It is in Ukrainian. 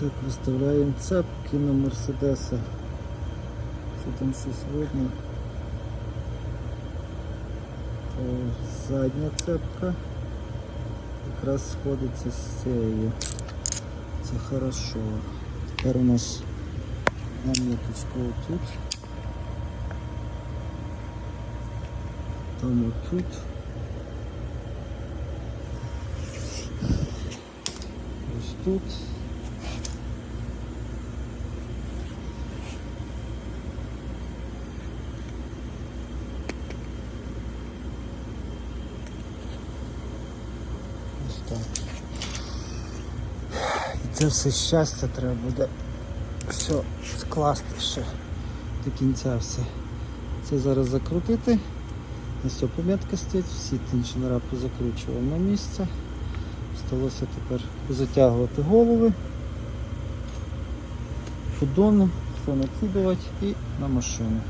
Так, виставляємо цепки на Мерседеса. Що там щось видно? То задня цепка якраз сходиться з цією. Це хорошо. Тепер у нас наміточка отут. Там отут. Ось тут. І це все щастя треба буде все скласти ще до кінця все. Це зараз закрутити. Ось ця помітка стоїть, всі теншинера позакручував на місце. Сталося тепер затягувати голови, подону, все накидувати і на машину.